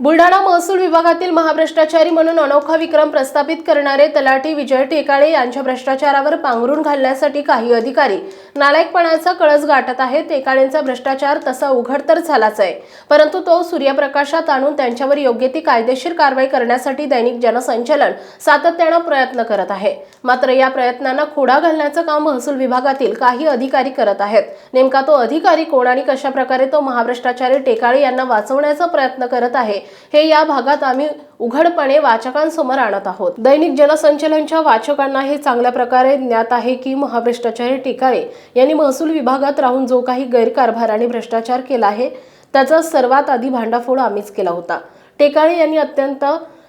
बुलढाणा महसूल विभागातील महाभ्रष्टाचारी म्हणून अनोखा विक्रम प्रस्थापित करणारे तलाठी विजय टेकाळे यांच्या भ्रष्टाचारावर पांघरून घालण्यासाठी काही अधिकारी नालायकपणाचा कळस गाठत आहेत. टेकाळेंचा भ्रष्टाचार तसा उघड तर झालाच आहे. परंतु तो सूर्यप्रकाशात आणून त्यांच्यावर योग्य ती कायदेशीर कारवाई करण्यासाठी दैनिक जनसंचलन सातत्यानं प्रयत्न करत आहे. मात्र या प्रयत्नांना खोडा घालण्याचं काम महसूल विभागातील काही अधिकारी करत आहेत. नेमका तो अधिकारी कोण आणि कशा प्रकारे तो महाभ्रष्टाचारी टेकाळे यांना वाचवण्याचा प्रयत्न करत आहे हे या भागात आम्ही उघडपणे वाचकांसमोर आणत आहोत. दैनिक जलसंचलनच्या वाचकांना हे चांगल्या प्रकारे ज्ञात आहे की महाभ्रष्टाचारी टेकाळे यांनी महसूल विभागात राहून जो काही गैरकारभार आणि भ्रष्टाचार केला आहे त्याचा सर्वात आधी भांडाफोड आम्हीच केला होता. टेकाळे यांनी अत्यंत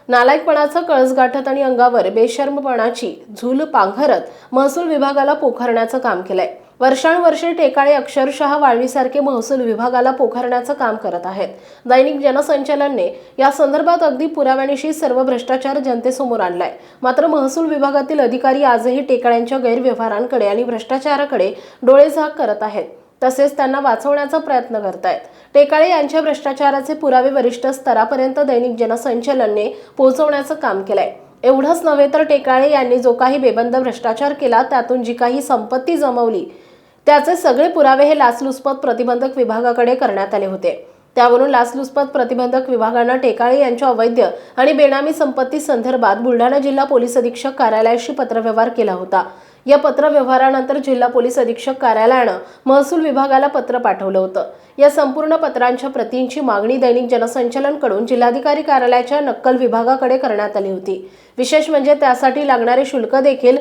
नालायकपणाचा कळस गाठत आणि अंगावर बेशर्मपणाची झूल पांघरत महसूल विभागाला पोखरण्याचं काम केलंय. वर्षानुवर्षे टेकाळे अक्षरशः वाळवीसारखे महसूल विभागाला पोखरण्याचं काम करत आहेत. दैनिक जनसंचलनने या संदर्भात अगदी पुराव्यानिशी सर्व भ्रष्टाचार जनतेसमोर आणलाय. मात्र महसूल विभागातील अधिकारी आजही टेकाळ्यांच्या गैरव्यवहारांकडे आणि भ्रष्टाचाराकडे डोळेझाक करत आहेत. तसेच त्यांना वाचवण्याचा प्रयत्न करतायत. टेकाळे यांच्या भ्रष्टाचाराचे पुरावे वरिष्ठ स्तरापर्यंत दैनिक जनसंचलनने पोहोचवण्याचं काम केलंय. एवढंच नव्हे तर टेकाळे यांनी जो काही बेबंद भ्रष्टाचार केला त्यातून जी काही संपत्ती जमवली त्याचे सगळे पुरावे हे लाचलुचपत प्रतिबंधक विभागाकडे करण्यात आले होते. त्यावरून लाचलुचपत प्रतिबंधक विभागानं टेकाळे यांच्या अवैध आणि बेनामी संपत्ती संदर्भात बुलढाणा जिल्हा पोलीस अधीक्षक कार्यालयाशी पत्रव्यवहार केला होता. या पत्रव्यवहारानंतर जिल्हा पोलीस अधीक्षक कार्यालयानं महसूल विभागाला पत्र पाठवलं होतं. या संपूर्ण पत्रांच्या प्रतींची मागणी दैनिक जनसंचलनकडून जिल्हाधिकारी कार्यालयाच्या नक्कल विभागाकडे करण्यात आली होती. विशेष म्हणजे त्यासाठी लागणारे शुल्क देखील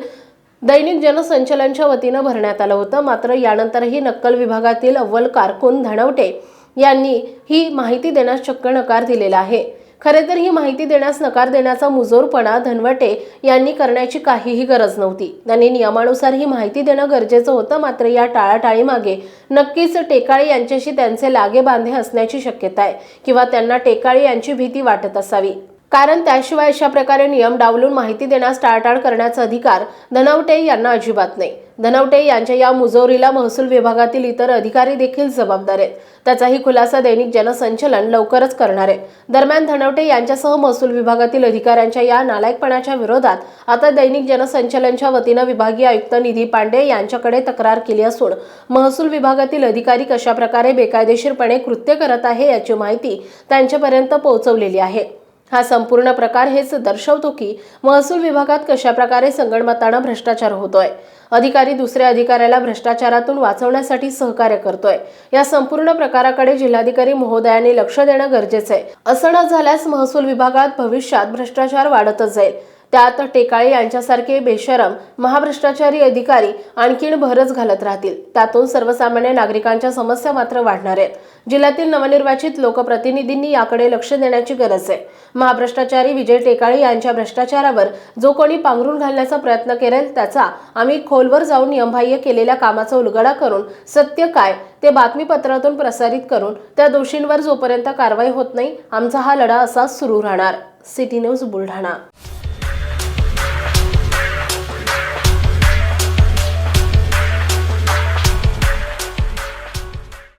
दैनिक जनसंचलनच्या वतीनं भरण्यात आलं होतं. मात्र यानंतरही नक्कल विभागातील अव्वल कारकून धनवटे यांनी ही माहिती देण्यास चक्क नकार दिलेला आहे. खरे तर ही माहिती देण्यास नकार देण्याचा मुजोरपणा धनवटे यांनी करण्याची काहीही गरज नव्हती. त्यांनी नियमानुसार ही माहिती देणं गरजेचं होतं. मात्र या टाळाटाळीमागे नक्कीच टेकाळे यांच्याशी त्यांचे लागे बांधे असण्याची शक्यता आहे किंवा त्यांना टेकाळे यांची भीती वाटत असावी. कारण त्याशिवाय अशा प्रकारे नियम डावलून माहिती देण्यास टाळटाळ करण्याचा अधिकार धनवटे यांना अजिबात नाही. धनवटे यांच्या या मुजोरीला महसूल विभागातील इतर अधिकारी देखील जबाबदार आहेत. त्याचाही खुलासा दैनिक जनसंचलन लवकरच करणार आहे. दरम्यान धनवटे यांच्यासह महसूल विभागातील अधिकाऱ्यांच्या या नालायकपणाच्या विरोधात आता दैनिक जनसंचलनच्या वतीनं विभागीय आयुक्त निधी पांडे यांच्याकडे तक्रार केली असून महसूल विभागातील अधिकारी कशा प्रकारे बेकायदेशीरपणे कृत्य करत आहे याची माहिती त्यांच्यापर्यंत पोहोचवलेली आहे. हा संपूर्ण प्रकार हेच दर्शवतो की महसूल विभागात कशा प्रकारे संगणमतानं भ्रष्टाचार होतोय. अधिकारी दुसऱ्या अधिकाऱ्याला भ्रष्टाचारातून वाचवण्यासाठी सहकार्य करतोय. या संपूर्ण प्रकाराकडे जिल्हाधिकारी महोदयांनी लक्ष देणं गरजेचं आहे. असं न झाल्यास महसूल विभागात भविष्यात भ्रष्टाचार वाढतच जाईल. त्यात टेकाळे यांच्यासारखे बेशरम महाभ्रष्टाचारी अधिकारी आणखीन भरच घालत राहतील. त्यातून सर्वसामान्य नागरिकांच्या समस्या मात्र वाढणार आहेत. जिल्ह्यातील नवनिर्वाचित लोकप्रतिनिधींनी याकडे लक्ष देण्याची गरज आहे. महाभ्रष्टाचारी विजय टेकाळे यांच्या भ्रष्टाचारावर जो कोणी पांघरून घालण्याचा प्रयत्न करेल त्याचा आम्ही खोलवर जाऊन नियमबाह्य केलेल्या कामाचा उलगडा करून सत्य काय ते बातमीपत्रातून प्रसारित करून त्या दोषींवर जोपर्यंत कारवाई होत नाही आमचा हा लढा असाच सुरू राहणार. City news Buldhana.